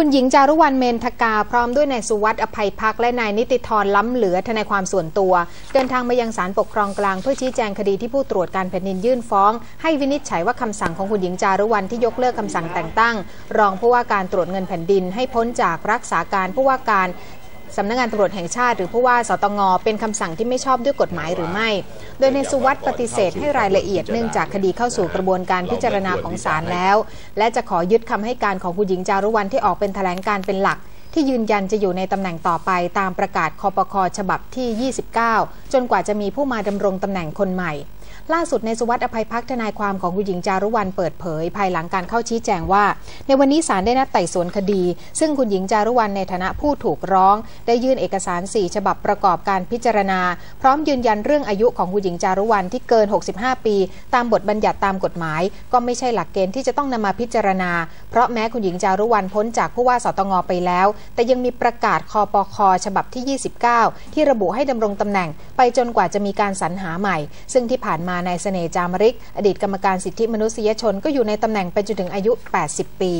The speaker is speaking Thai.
คุณหญิงจารุวรรณเมนทกา พร้อมด้วยนายสุวัสด์อภัยพักและนายนิติธรล้ำเหลือทนายความส่วนตัว เดินทางมายังศาลปกครองกลางเพื่อชี้แจงคดีที่ผู้ตรวจการแผ่นดินยื่นฟ้อง ให้วินิจฉัยว่าคำสั่งของคุณหญิงจารุวรรณที่ยกเลิกคำสั่งแต่งตั้ง รองผู้ว่าการตรวจเงินแผ่นดินให้พ้นจากรักษาการผู้ว่าการ สำนักงานตำรวจแห่งชาติ หรือผู้ว่าสตงเป็นคำสั่งที่ไม่ชอบด้วยกฎหมายหรือไม่ โดยในสุวัสด์ปฏิเสธให้รายละเอียดเนื่องจากคดีเข้าสู่กระบวนการพิจารณาของศาลแล้ว และจะขอยึดคำให้การของคุณหญิงจารุวรรณที่ออกเป็นแถลงการเป็นหลัก ที่ยืนยันจะอยู่ในตำแหน่งต่อไปตามประกาศคอปคอฉบับที่ 29 จนกว่าจะมีผู้มาดำรงตำแหน่งคนใหม่ ล่าสุดในสุวัสดิ์อภัยพักทนายความของคุณหญิงจารุวรรณเปิดเผย ภายหลังการเข้าชี้แจงว่า ในวันนี้ศาลได้นัดไต่สวนคดี ซึ่งคุณหญิงจารุวรรณในฐานะผู้ถูกร้อง ได้ยื่นเอกสาร 4 ฉบับประกอบการพิจารณา พร้อมยืนยันเรื่องอายุของคุณหญิงจารุวรรณที่เกิน 65 ปี ตามบทบัญญัติตามกฎหมาย ก็ไม่ใช่หลักเกณฑ์ที่จะต้องนำมาพิจารณา เพราะแม้คุณหญิงจารุวรรณพ้นจากผู้ว่าสตงไปแล้ว แต่ยังมีประกาศคอปคฉบับที่ 29 ที่ระบุให้ดำรงตำแหน่ง ไปจนกว่าจะมีการสรรหาใหม่ ซึ่งที่ผ่านมาานเสน่ห์จามริก อดีตกรรมการสิทธิมนุษยชนก็อยู่ในตำแหน่งไปจนถึงอายุ 80 ปี